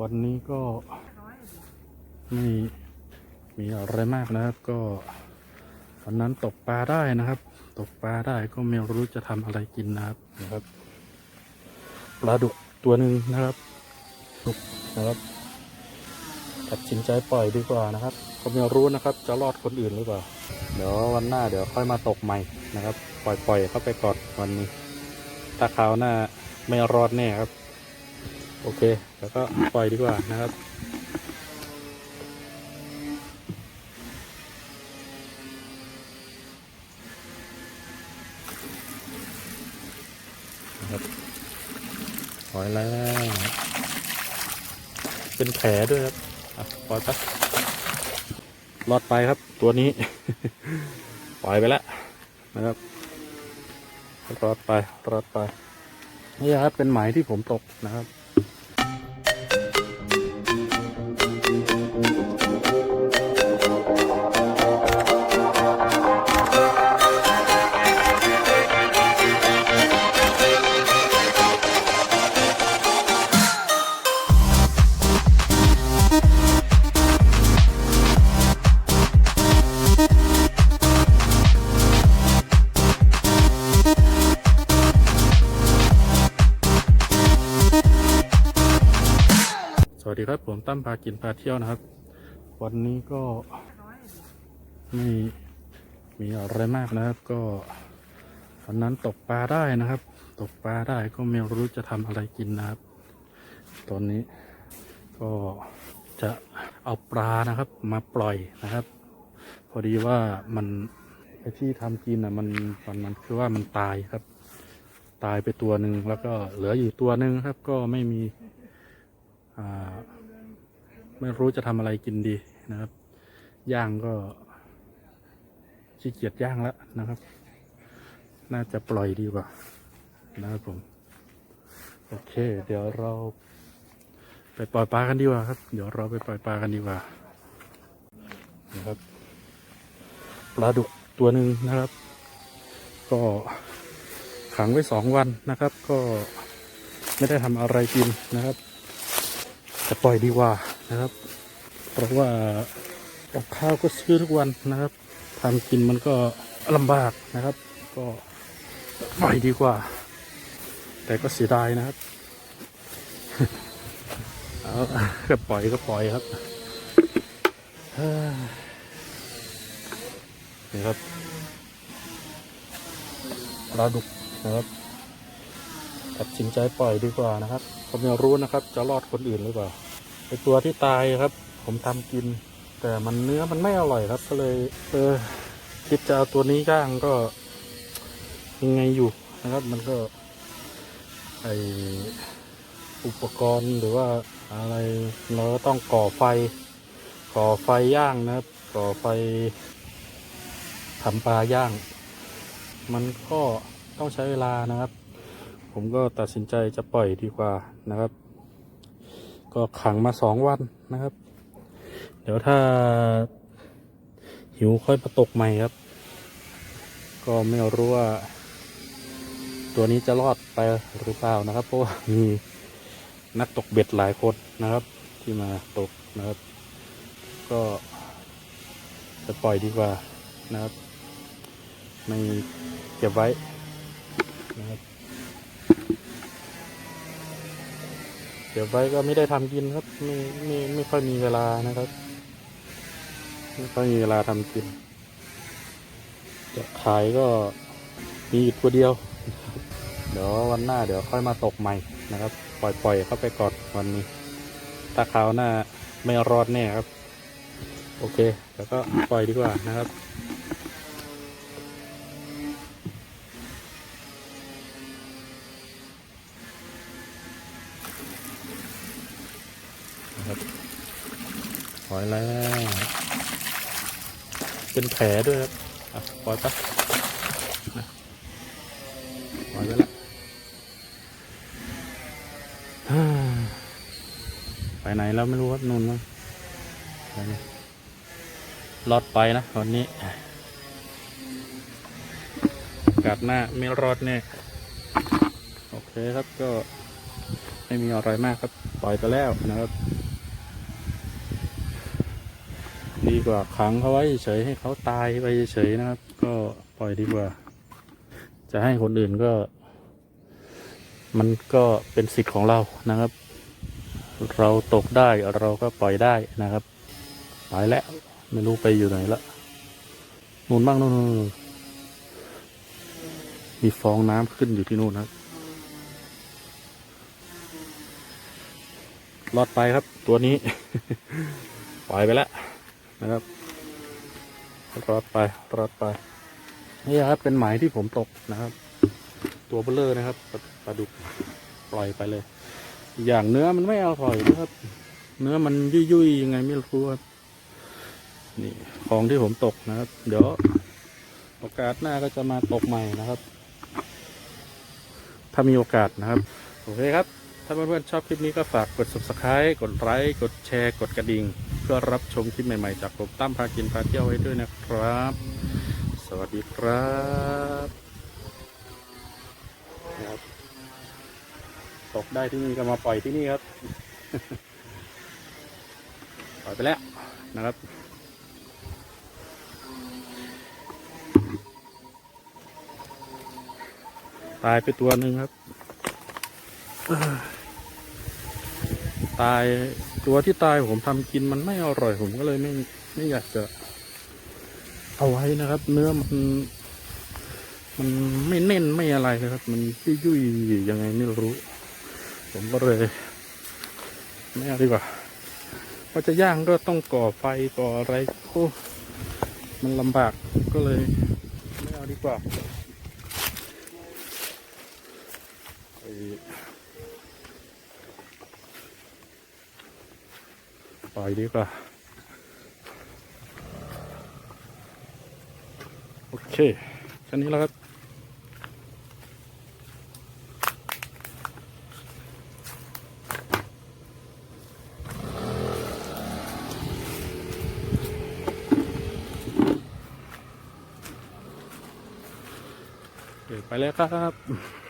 วันนี้ก็ไม่มีอะไรมากนะครับ ก็วันนั้นตกปลาได้นะครับ ตกปลาได้ก็ไม่รู้จะทำอะไรกินนะครับนะครับปลาดุกตัวหนึ่งนะครับดุกนะครับตัดสินใจปล่อยดีกว่านะครับก็ไม่รู้นะครับ จะรอดคนอื่นหรือเปล่าเดี๋ยววันหน้าเดี๋ยวค่อยมาตกใหม่นะครับ ปล่อยปล่อยเข้าไปก่อนวันนี้ถ้าคราวหน้าไม่รอดแน่ครับ โอเค แล้วก็ปล่อยดีกว่านะครับนะครับ ปล่อยแล้ว เป็นแผลด้วยครับอะปล่อยไปรอดไปครับ ตัวนี้ ปล่อยไปแล้วนะครับรอดไปรอดไปนี่ครับเป็นไหมที่ผมตกนะครับ สวัสดีครับผมตั้มพากินพาเที่ยวนะครับ วันนี้ก็ไม่มีอะไรมากนะครับ ก็วันนั้นตกปลาได้นะครับ ตกปลาได้ก็ไม่รู้จะทำอะไรกินนะครับ ตอนนี้ก็จะเอาปลานะครับ มาปล่อยนะครับ พอดีว่ามันไอที่ทำกินอะมันมันมันคือว่ามันตายครับ ตายไปตัวหนึ่งแล้วก็เหลืออยู่ตัวหนึ่งครับ ก็ไม่มี ไม่รู้จะทำอะไรกินดีนะครับ ย่างก็ขี้เกียจย่างแล้วนะครับ น่าจะปล่อยดีกว่านะครับผม โอเค เดี๋ยวเรา ไปปล่อยปลากันดีกว่าครับ เดี๋ยวเราไปปล่อยปลากันดีกว่า นะครับ ปลาดุกตัวหนึ่งนะครับ ก็ขังไว้สองวันนะครับ ก็ไม่ได้ทำอะไรกินนะครับ จะปล่อยดีกว่านะครับ เพราะว่ากับข้าวก็ซื้อทุกวันนะครับทำกินมันก็ลำบากนะครับ ก็ปล่อยดีกว่า แต่ก็เสียดายนะครับเอาก็ปล่อยก็ปล่อยครับเฮ้ยนี่ครับปลาดุกนะครับ ตัดสินใจปล่อยดีกว่านะครับผมยังรู้นะครับ จะรอดคนอื่นหรือเปล่าไอตัวที่ตายครับ ผมทำกิน แต่มันเนื้อมันไม่อร่อยครับ ก็เลย เออคิดจะเอาตัวนี้ย่างก็ ยังไงอยู่นะครับ มันก็ ไออุปกรณ์หรือว่าอะไรเราก็ต้องก่อไฟ ก่อไฟย่างนะครับ ก่อไฟทำปลาย่าง มันก็ต้องใช้เวลานะครับ ผมก็ตัดสินใจจะปล่อยดีกว่านะครับ ก็ขังมาสองวันนะครับ เดี๋ยวถ้าหิวค่อยมาตกใหม่ครับ ก็ไม่รู้ว่า ตัวนี้จะรอดไปหรือเปล่านะครับ เพราะว่ามีนักตกเบ็ดหลายคนนะครับ ที่มาตกนะครับ ก็จะปล่อยดีกว่านะครับ ไม่เก็บไว้นะครับ เดี๋ยวไว้ก็ไม่ได้ทำกินครับไม่ไม่ไม่ค่อยมีเวลานะครับ ไม่ค่อยมีเวลาทำกิน จะขายก็มีอยู่ตัวเดียว เดี๋ยววันหน้าเดี๋ยวค่อยมาตกใหม่นะครับ ปล่อยปล่อยเข้าไปก่อนวันนี้ ถ้าคราวหน้าไม่รอดแน่ครับ โอเค แล้วก็ปล่อยดีกว่านะครับ นะครับปล่อยแล้ว เป็นแผลด้วยครับอะปล่อยไปะปล่อยไปแล้วไปไหนแล้วไม่รู้ครับนุ่นมั้งรอดไปนะวันนี้กาสหน้าไม่รอดแน่โอเคครับก็ไม่มีอะไรมากครับ ปล่อยไปแล้วนะครับ ดีกว่าขังเขาไว้เฉยให้เขาตายไปเฉยนะครับ ก็ปล่อยดีกว่า จะให้คนอื่นก็ มันก็เป็นสิทธิ์ของเรานะครับ เราตกได้เราก็ปล่อยได้นะครับไปแล้วไม่รู้ไปอยู่ไหนละนู่นบ้างนู่นนู่นนู่นมีฟองน้ำขึ้นอยู่ที่นู่นครับรอดไปครับตัวนี้ ปล่อยไปแล้ว นะครับรอดไปรอดไปนี่ครับเป็นหมายที่ผมตกนะครับ ตัวเบลเลอร์นะครับปลาปดุกปล่อยไปเลย อย่างเนื้อมันไม่อร่อยนะครับ เนื้อมันยุ่ยๆยังไงไม่รู้ครับนี่ของที่ผมตกนะครับ เดี๋ยวโอกาสหน้าก็จะมาตกใหม่นะครับ ถ้ามีโอกาสนะครับ โอเคครับ ถ้าเพื่อนๆชอบคลิปนี้ก็ฝากกด subscribe กดไลค์กดแชร์ กดกระดิ่ง เพื่อรับชมคลิปใหม่ๆ จากผมตั้มพากินพาเที่ยวไว้ด้วยนะครับ สวัสดีครับนะครับตกได้ที่นี่ก็มาปล่อยที่นี่ครับ ปล่อยไปแล้วนะครับตายไปตัวหนึ่งครับ ตายตัวที่ตายผมทำกินมันไม่อร่อยผมก็เลยไม่ไม่อยากจะ เอาไว้นะครับ เนื้อมัน มันไม่เน้นไม่อะไรเลยครับ มันยุ่ยๆยังไงไม่รู้ ผมก็เลยไม่เอาดีกว่าว่าจะย่างก็ต้องก่อไฟก่ออะไรโอ้มันลำบากก็เลย ไม่เอาดีกว่าไอ้ ปล่อยดีกว่า โอเคแค่นี้แล้วครับไปแล้วครับ